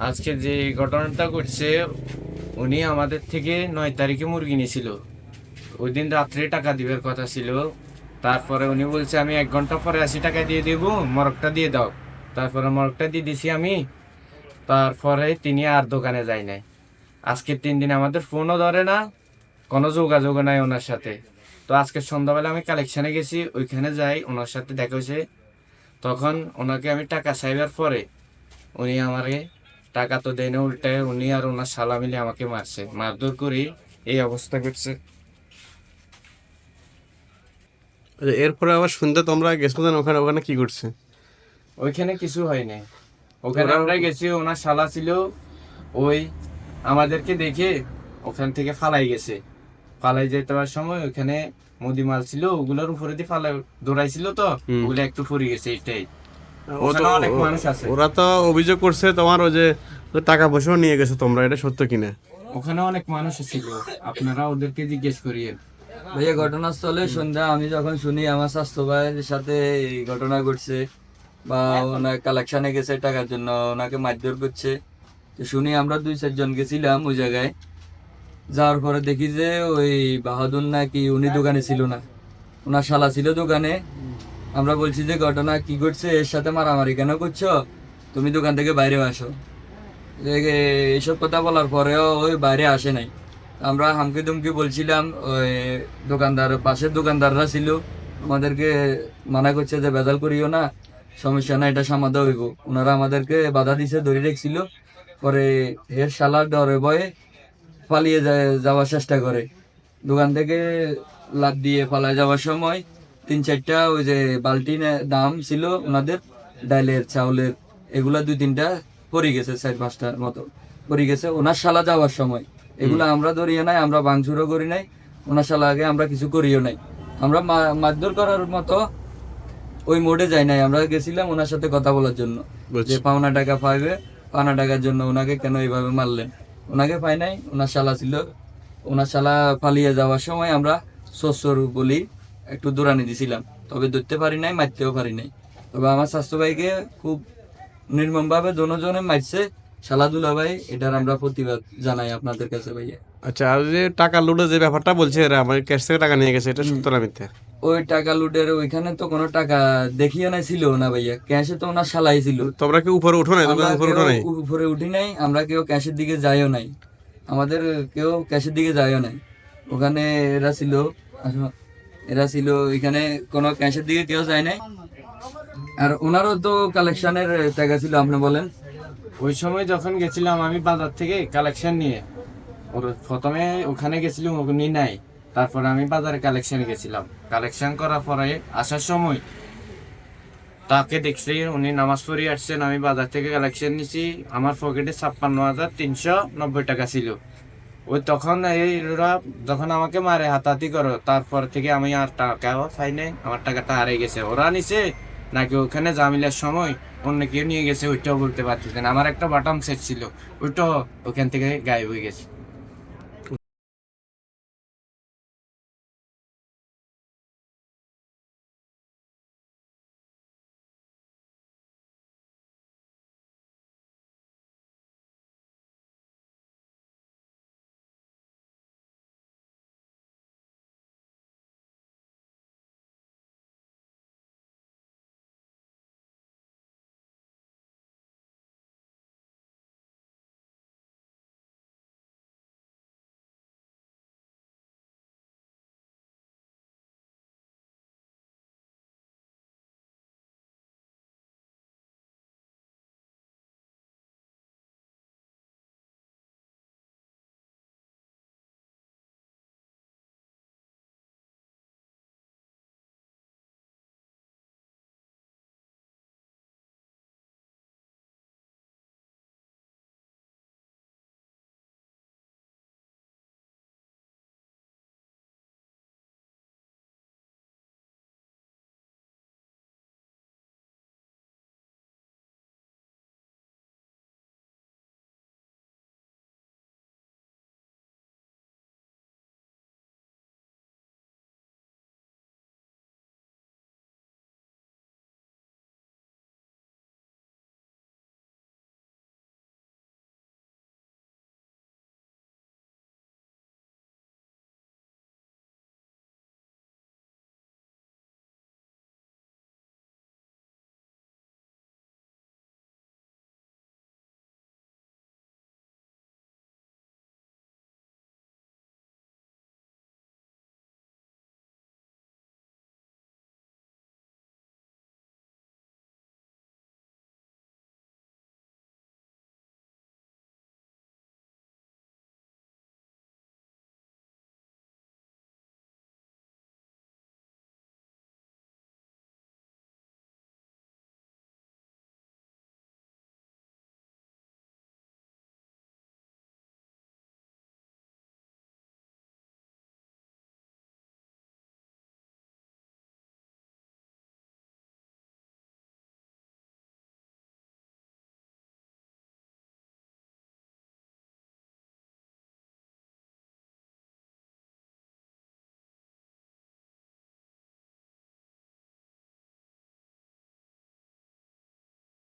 আজকে যে ঘটনাটা ঘটছে, উনি আমাদের থেকে নয় তারিখে মুরগি নিয়েছিল। ওই দিন রাত্রে টাকা দিবার কথা ছিল। তারপরে উনি বলছে, আমি এক ঘণ্টা পরে আশি টাকা দিয়ে দেবো মরকটা দিয়ে দাও। তারপরে মরকটা দিয়ে দিছি আমি। তারপরে তিনি আর দোকানে যায় নাই। আজকে তিন দিন আমাদের ফোনও ধরে না, কোনো যোগাযোগ নাই ওনার সাথে। তো আজকে সন্ধ্যাবেলা আমি কালেকশনে গেছি, ওইখানে যাই, ওনার সাথে দেখা হয়েছে। তখন ওনাকে আমি টাকা চাইবার পরে উনি আমাকে টাকা তো দেয় না উল্টে উনি আর ওনার শালা মিলে আমাকে মারছে। মারধর করে এই অবস্থা করছে আচ্ছা, এরপরে আবার শুনতে তোমরা গেছো যেন ওখানে ওখানে কি করছে ওইখানে কিছু হয় নাই ওখানে আমরা গেছি ওনার শালা ছিল ওই আমাদেরকে দেখে ওখান থেকে ফালাই গেছে। ফালাই যেতে সময় ওখানে মুদি মাল ছিল ওগুলোর উপরে দিয়ে ফালাই দৌড়াইছিল তো ওগুলো একটু ফুরি গেছে এইটাই। ও তো ওখানে অনেক মানুষ আছে। ওরা তো অভিযোগ করছে তোমার ওই যে টাকা পয়সাও নিয়ে গেছে তোমরা এটা সত্য কিনা? ওখানে অনেক মানুষ ছিল আপনারা ওদেরকে জিজ্ঞেস করিয়েন ভাইয়া ঘটনাস্থলে সন্ধ্যা আমি যখন শুনি আমার স্বাস্থ্য ভাইয়ের সাথে এই ঘটনা ঘটছে বা ওনার কালেকশনে গেছে টাকার জন্য ওনাকে মারধর করছে তো শুনি আমরা দুই চারজন গেছিলাম ওই জায়গায়। যাওয়ার পরে দেখি যে ওই বাহাদুর নাকি উনি দোকানে ছিল না। ওনার শালা ছিল দোকানে আমরা বলছি যে ঘটনা কি ঘটছে, এর সাথে মারামারি কেন করছ? তুমি দোকান থেকে বাইরে আসো। এইসব কথা বলার পরেও ওই বাইরে আসে নাই। আমরা হামকি দুমকি বলছিলাম, ওই দোকানদার, পাশের দোকানদাররা ছিল। আমাদেরকে মানা করছে যে বেদাল করিও না, সমস্যা না এটা সমাধা হইব। ওনারা আমাদেরকে বাধা দিছে, ধরে রেখছিল। পরে এর শালা ডরে বয়ে পালিয়ে যাওয়ার চেষ্টা করে। দোকান থেকে লাদ দিয়ে পালায় যাওয়ার সময় তিন চারটা ওই যে বালতি দাম ছিল ওনাদের ডাইলের চাউলের এগুলা দুই তিনটা পড়ে গেছে চার পাঁচটার মতো। পড়ে গেছে ওনার শালা যাওয়ার সময়। এগুলো আমরা ধরিয়ে নাই আমরা ভাঙচুরও করি নাই ওনার শালা আগে আমরা কিছু করিও নাই। আমরা মারধর করার মতো ওই মোড়ে যাই নাই আমরা গেছিলাম ওনার সাথে কথা বলার জন্য। যে পাওনা টাকা পাইবে পাওনা টাকার জন্য ওনাকে কেন এইভাবে মারলেন? ওনাকে পাই নাই ওনার শালা ছিল ওনার শালা পালিয়ে যাওয়ার সময় আমরা শস্যর বলি একটু দৌড়ানি দিছিলাম। তবে ধরতে পারি নাই মারতেও পারি নাই। তবে আমার স্বাস্থ্য ভাইকে খুব নির্মমভাবে দোনোজনে মারছে। শালা দুলা ভাই এটার আমরা প্রতিবাদ জানাই আপনাদের কাছে ভাইয়া। আচ্ছা আর যে টাকা লুটে যে ব্যাপারটা বলছে এরা আমার ক্যাশ থেকে টাকা নিয়ে গেছে এটা সত্য না মিথ্যা? ওই টাকা লুটের ওইখানে তো কোনো টাকা দেখিও নাই ছিল না ভাইয়া। ক্যাশে তো ওনার শালাই ছিল। তোমরা কি উপরে উঠো নাই? তোমরা উপরে উঠো নাই? উপরে উঠি নাই আমরা কেউ ক্যাশের দিকে যাইও নাই। আমাদের কেউ ক্যাশের দিকে যাইও নাই। ওখানে এরা ছিল এরা ছিল এখানে, কোনো ক্যাশের দিকে কেউ যায় নাই। আর ওনারও তো কালেকশনের টাকা ছিল, আপনি বলেন। ওই সময় যখন গেছিলাম আমি বাজার থেকে কালেকশন নিয়ে, ওর প্রথমে ওখানে গেছিলাম উনি নাই। তারপরে আমি বাজারে কালেকশনে গেছিলাম। কালেকশন করার পরে আসার সময় তাকে দেখছি, উনি নামাজ পড়ে আসছেন, আমি বাজার থেকে কালেকশন নিছি। আমার পকেটে ছাপ্পান্ন হাজার তিনশো নব্বই টাকা ছিল। ওই তখন এই ওরা যখন আমাকে মারে, হাতাহাতি করো, তারপর থেকে আমি আর টাকাও পাই নাই, আমার টাকাটা হারিয়ে গেছে। ওরা নিছে, নাকি ওখানে জামিলের সময় অন্য কেউ নিয়ে গেছে, ওইটাও বলতে পারতেছেন আমার একটা বাটাম সেট ছিল, ওইটাও ওখান থেকে গায়েব হয়ে গেছে।